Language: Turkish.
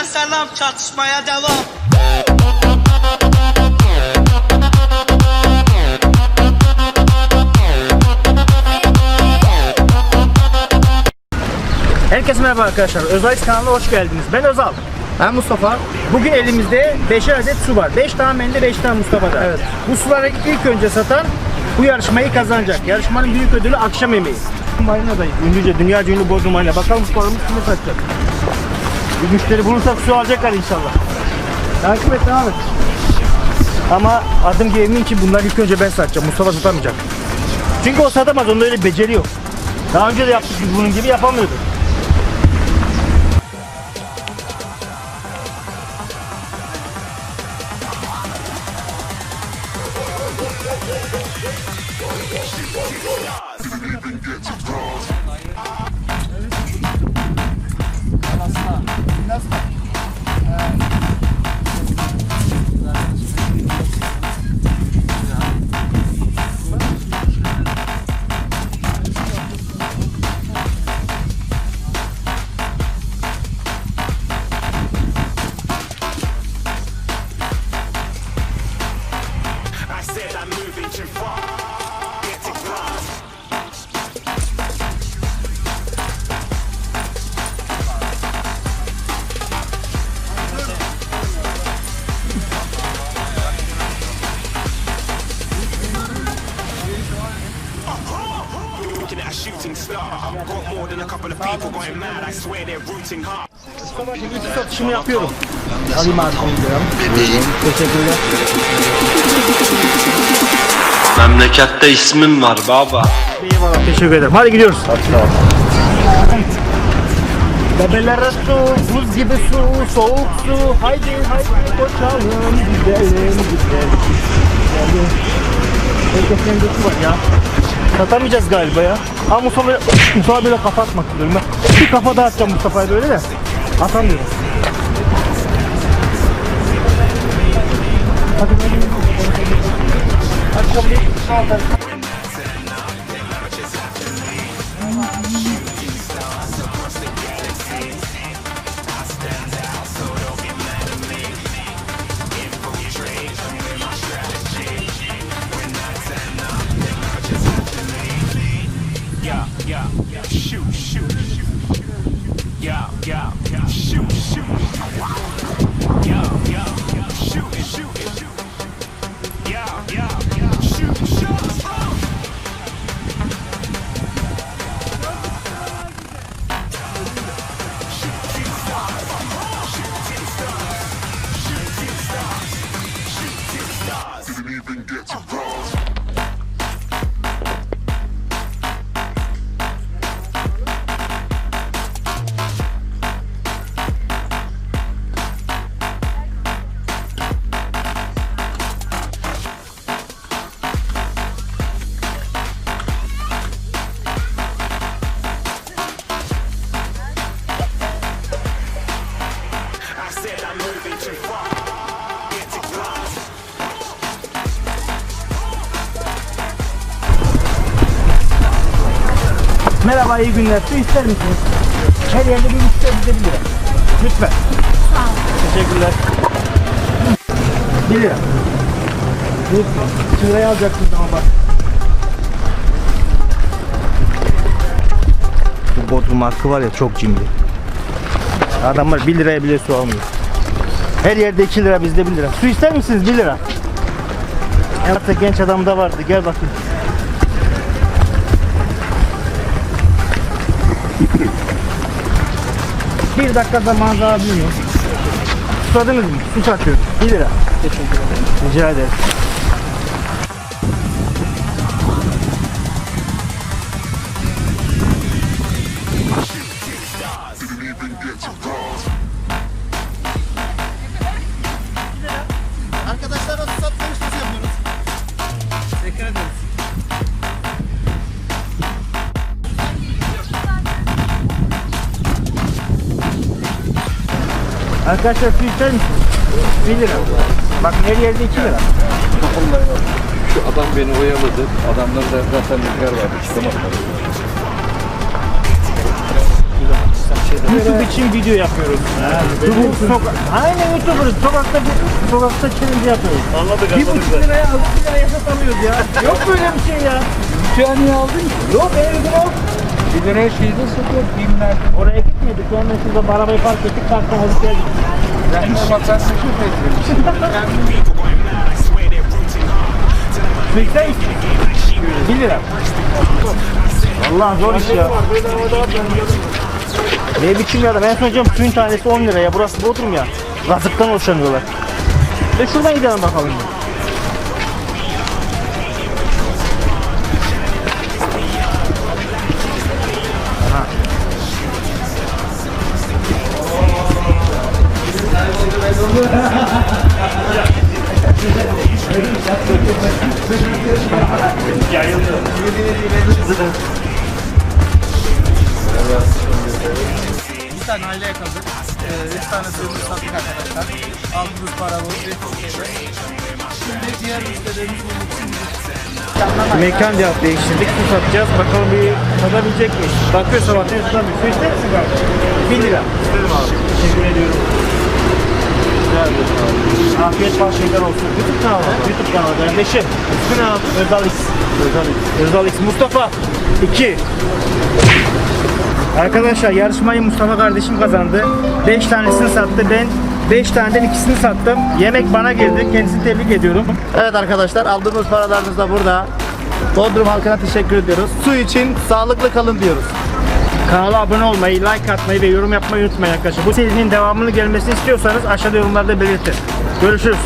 Herkese selam çatışmaya devam. Herkese merhaba arkadaşlar. Özay kanalına hoş geldiniz. Ben Özal. Ben Mustafa. Bugün elimizde 5'er adet su var. 5 tane bende 5 tane Mustafa'da. Evet. Bu suları ilk önce satan bu yarışmayı kazanacak. Yarışmanın büyük ödülü akşam yemeği. Marina'dayız. Ünlüce, dünya ünlü Bodrum Marina. Bakalım sularımız kime satacak. Bir müşteri bulursak su alacaklar inşallah. Takip et et. Ama adım gibi eminim ki bunlar ilk önce ben satacağım. Mustafa satamayacak. Çünkü o satamaz. Onda öyle bir beceri yok. Daha önce de yaptık bunun gibi yapamıyorduk. I shooting star. Got more than a couple of people going mad. I swear they're rooting hard. satışımı yapıyorum. Alayım abi. Teşekkürler. Memlekette ismim var baba. Eyvallah. Teşekkür ederim. Hadi gidiyoruz. Bebelere su, buz gibi su, soğuk su. Haydi haydi koşalım, gidelim, gidelim. Herkesin su var ya. Satamayacağız galiba ya. Ama Mustafa böyle, Mustafa böyle kafa atmak istiyorum ben. Bir kafa daha atacağım Mustafa'ya böyle de. Atamıyorum. Hadi ben Hadi kabul Merhaba, iyi günler. Su ister misiniz? Her yerde bir ister bize bir lira. Lütfen. Sağ ol. Teşekkürler. Bir lira. Lütfen. Liraya alacaksınız ama bak. Bu Bodrum markı var ya çok cimri. Adamlar 1 liraya bile su almıyor. Her yerde 2 lira bizde 1 lira. Su ister misiniz 1 lira? Evet genç adam da vardı. Gel bakayım. Bir dakika zamanınızı alabilir miyim? Susadınız mı? Su satıyorum. 1 lira. Teşekkür ederim. Rica ederim. Arkadaşlar su ister misiniz? 1 lira. Bakın her yerde 2 lira. Şu adam beni oyaladı. Adamlarda zaten rüzgar vardı. Çıkamadılar. YouTube için video yapıyoruz. Bu soka- Aynen YouTuber'ız. Sokakta sokakta challenge yapıyoruz. Anladık Bir buçuk liraya alıp bir liraya satamıyoruz ya. Yok böyle bir şey ya. Şu an niye aldın ki? Yok evde yok. Bir liraya şeyde satıyor filmler. Oraya gitmedik. De şurada arabayı park ettik. Parktan alıp geldik. Ben normal sıkıp etmemişim. Fikre 1 lira. Allah zor iş ya. Ne biçim ya da ben söyleyeceğim suyun tanesi 10 lira ya. Burası Bodrum ya. Razıktan hoşlanıyorlar. Ve şuradan gidelim bakalım. Tane aile yakaladık. Ee, üç tane suyumuzu sattık arkadaşlar. Aldığımız para bu. Şimdi diğer müşterilerimiz bulmak için Mekan cevap değiştirdik. Su satacağız. Bakalım bir tadabilecek miyiz? Bakıyor sabahtan tutamıyor. Su ister misin kardeşim? 1 lira. İsterim abi. Teşekkür ediyorum. Afiyet bal şeyler olsun. YouTube kanalı. YouTube kanalı kardeşim. İsmi ne abi? Özal X. Özal X. Özal X. Mustafa. 2. Arkadaşlar yarışmayı Mustafa kardeşim kazandı. 5 tanesini sattı. Ben 5 taneden ikisini sattım. Yemek bana geldi. Kendisini tebrik ediyorum. Evet arkadaşlar aldığımız paralarımız da burada. Bodrum halkına teşekkür ediyoruz. Su için sağlıklı kalın diyoruz. Kanala abone olmayı, like atmayı ve yorum yapmayı unutmayın arkadaşlar. Bu serinin devamını gelmesini istiyorsanız aşağıda yorumlarda belirtin. Görüşürüz.